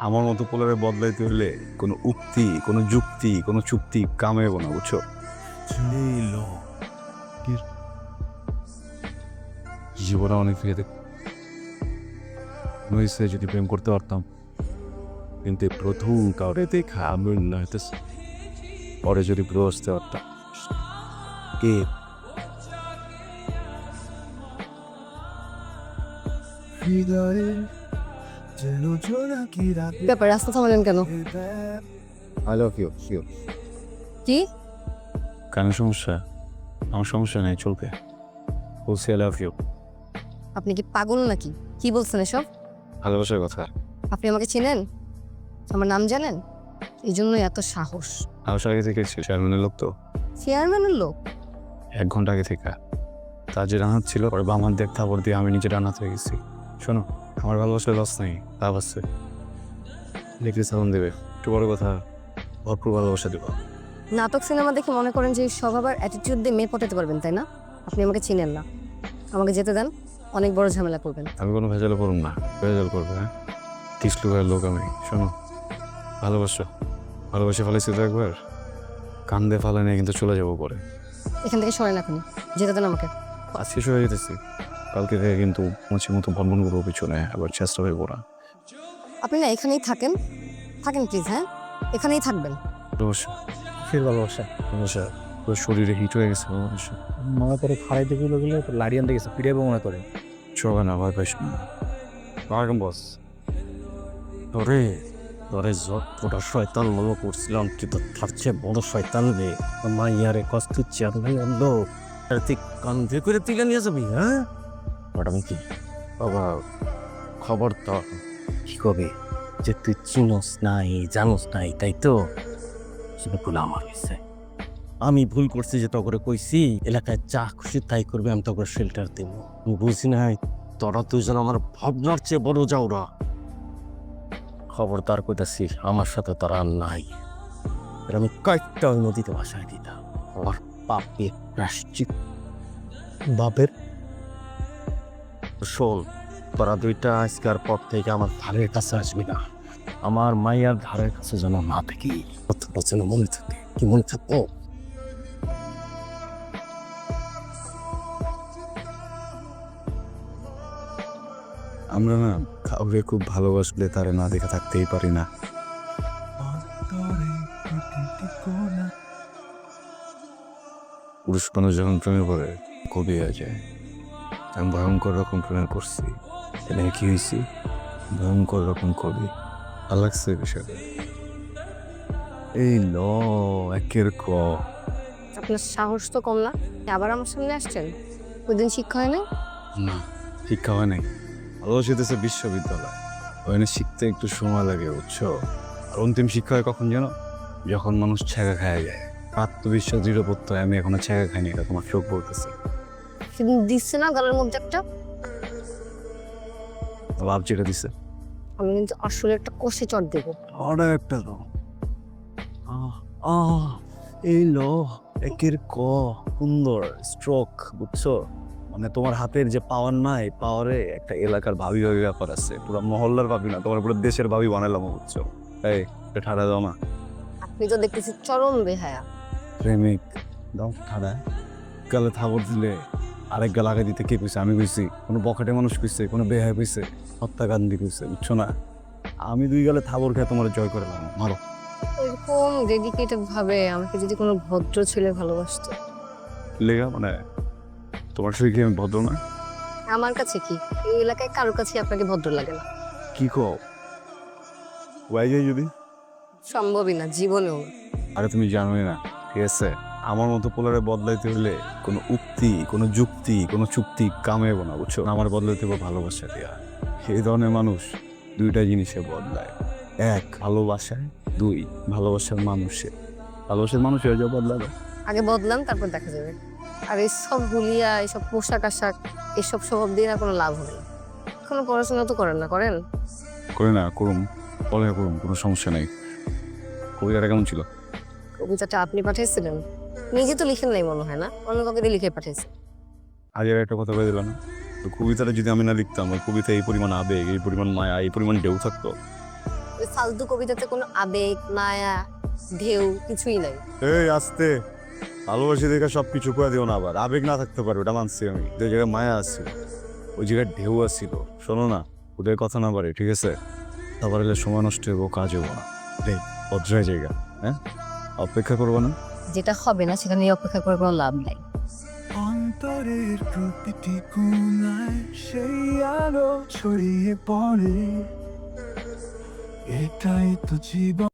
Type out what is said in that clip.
আমার মতো পোলারে বদলাইতে হলে কোনো উক্তি, কোনো যুক্তি, কোনো চুক্তি কামে না, বুঝছ? জীবনে অনেক ফিরে নইসে যদি প্রেম করতে পারতাম। কিন্তু প্রথম কাউরে দেখা আমি নয়তো পরে যদি বুঝতে পারতাম। কে? ব্যাপার রাস্তা থামালেন কেন? আই লাভ ইউ ইউ কি? কেন সমস্যা? আমার সমস্যা নেই চলবে। বলছি আই লাভ ইউ আপনি কি পাগল নাকি? কি বলছেন এসব? ভালোবাসার কথা। আপনি আমাকে চেনেন? আমার নাম জানেন? এই জন্যই এত সাহস। আমার আগে থেকে চেয়ারম্যানের লোক তো। চেয়ারম্যানের লোক? এক ঘণ্টা আগে থেকে। তার যে রানাত ছিল পরে বাম হাত দিয়ে থাপড় দিয়ে আমি নিজে রানাত হয়ে গেছি। শোনো আমার ভালোবাসার লস নেই লাভ আছে। লিখলে সালাম দেবে একটু বড় কথা ভরপুর ভালোবাসা দেবো। নাটক সিনেমা দেখে মনে করেন যে স্বভাব আর অ্যাটিটিউড দিয়ে মেয়ে পটাতে পারবেন তাই না? আপনি আমাকে চিনেন না। আমাকে যেতে দেন অনেক বড় ঝামেলা করবেন। আমি কোনো ভেজাল করুন না ভেজাল করবে হ্যাঁ? তিসলু ভাইয়ের লোক আমি শোনো। ভালোবাসো ভালোবাসে ফেলেছি তো একবার কান্দে ফালে নিয়ে কিন্তু চলে যাব পরে। এখান থেকে সরেন এখন যেতে দেন আমাকে। আজকে হয়ে যেতেছি। কালকে থেকে কিন্তু মুছি মতো ভনভন করব পিছনে আবার চেষ্টা হয়ে পড়া। আপনি না এখানেই থাকেন। থাকেন প্লিজ হ্যাঁ? এখানেই থাকবেন। ভালোবাসা ফের ভালোবাসা। ভালোবাসা তোর শরীরে হিট হয়ে গেছে ভালোবাসা মনে করে খাড়াইতে গেলে গেলে লাড়ি আনতে গেছে পিড়াইবো মনে করে। চবে না ভয় পাইস না। ওয়ালাইকুম বস। তোরে তোরে যতটা শয়তান মনে করছিলাম তুই তো তার চেয়ে বড় শয়তান রে। মাইয়ারে কষ্ট চেয়ারম্যান আনলো আর তুই কান্ধে করে তুলে নিয়ে যাবি হ্যাঁ? কি? বাবা খবর তো। কি কবে? যে তুই চিনস নাই জানোস নাই তাই তো? সেটা ভুল আমার হয়েছে। আমি ভুল করছি যে তকরে কইছি এলাকায় যা খুশি তাই করবে আমি তকরে শেল্টার দিব। আমি বুঝি নাই তোরা দুজন আমার ভাবনার চেয়ে বড় যাওরা খবরদার কইতাছি আমার সাথে তারা আর নাই। এর আমি কয়েকটা ওই নদীতে ভাসায় দিতাম। আমার পাপে প্রাশ্চিত বাপের? শোন তোরা দুইটা আজকের পর থেকে আমার ধারের কাছে আসবি না। আমার মাইয়ার ধারের কাছে যেন না থাকি। যেন মনে থাকে। কি মনে থাকব? আমরা না কাউকে খুব ভালোবাসলে তারে না দেখে থাকতেই পারি না। পুরুষ মানুষ যখন প্রেমে পড়ে কবি হয়ে যায়। আমি ভয়ঙ্কর রকম প্রেমে পড়ছি। এটা কি হয়েছি? ভয়ঙ্কর রকম কবি। ভালো লাগছে বিষয়টা? এই ল একের ক। আপনার সাহস তো কম না? আবার আমার সামনে আসছেন? ওই দিন শিক্ষা হয় না না শিক্ষা হয় নাই। ভালোবাসিতেছে বিশ্ববিদ্যালয়। ওখানে শিখতে একটু সময় লাগে বুঝছ? আর অন্তিম শিক্ষা হয় কখন জানো? যখন মানুষ ছেঁকা খায় যায়। আত্মবিশ্বাস দৃঢ় করতে আমি এখনও ছেঁকা খাইনি এটা তোমার চোখ বলতেছে। সেদিন দিচ্ছে না গলার মধ্যে একটা ভাব যেটা দিছে। আমি কিন্তু আসলে একটা কষে চট দেবো। অর্ডার একটা তো আহ এই ল একের ক সুন্দর স্ট্রোক বুঝছ? মানে তোমার হাতের যে পাওয়ার নাই পাওয়ারে একটা এলাকার ভাবি ভাবি ব্যাপার আছে। পুরো মহল্লার ভাবি না তোমার পুরো দেশের ভাবি বানালাম বুঝছ? এই এটা ঠাড়া দাও না। আপনি তো দেখতেছি চরম বেহায়া। প্রেমিক। দাও ঠাড়া। গালে থাবর দিলে আরেক গাল আগে দিতে কে কইছে? আমি কইছি কোনো বখাটে মানুষ কইছে কোনো বেহায় কইছে হত্যাকান্দি কইছে বুঝছ না? আমি দুই গালে থাবর খেয়ে তোমার জয় করে লাম মারো। এরকম ডেডিকেটেড ভাবে আমাকে যদি কোনো ভদ্র ছেলে ভালোবাসতো। লেগা মানে তোমার সঙ্গে কি আমি ভদ্র না? আমার কাছে কি? এই এলাকায় কারোর কাছে আপনাকে ভদ্র লাগে না। কি কো ওয়াই যাই যদি। সম্ভবই না জীবনেও আরে তুমি জানোই না ঠিক আছে? আমার মতো পোলারে বদলাইতে হলে কোনো উক্তি কোনো যুক্তি কোনো চুক্তি কামে না বুঝছ? আমার বদলাইতে হবে ভালোবাসা দেওয়া এই ধরনের মানুষ দুইটা জিনিসে বদলায়। এক ভালোবাসায়। দুই ভালোবাসার মানুষে। ভালোবাসার মানুষ হয়ে যাও বদলাবে। আগে বদলান তারপর দেখা যাবে। আর এইসব হুলিয়া এইসব পোশাক আশাক এসব স্বভাব দিয়ে না কোনো লাভ হবে না। কোনো পড়াশোনা তো করেন না করেন? করে না করুন বলে করুন কোনো সমস্যা নেই। কবিতাটা কেমন ছিল? কবিতাটা আপনি পাঠিয়েছিলেন? নিজে তো লিখেন নাই মনে হয় না অন্য কাউকে দিয়ে লিখে পাঠিয়েছে। আজের একটা কথা বলে দিল না? তো কবিতাটা যদি আমি না লিখতাম ওই কবিতা এই পরিমাণ আবেগ এই পরিমাণ মায়া এই পরিমাণ ঢেউ থাকতো? ওই ফালতু কবিতাতে কোনো আবেগ মায়া ঢেউ কিছুই নাই। এই আস্তে ভালোবাসি দেখে সব কিছু করে দিও না আবার। আবেগ না থাকতে পারবে ওটা মানছি আমি। যে জায়গায় মায়া আসছিল ওই জায়গায় ঢেউ আসছিল শোনো না ওদের কথা না পারে ঠিক আছে? তারপর সময় নষ্ট হব কাজ হব না। অধ্যায় জায়গা হ্যাঁ? অপেক্ষা করব না। যেটা হবে না, সেটা নিয়ে অপেক্ষা করে কোনো লাভ নাই। অন্তরের প্রতিটি কোনায় সেই আলো ছড়িয়ে পড়ে। এটাই তো জীবন।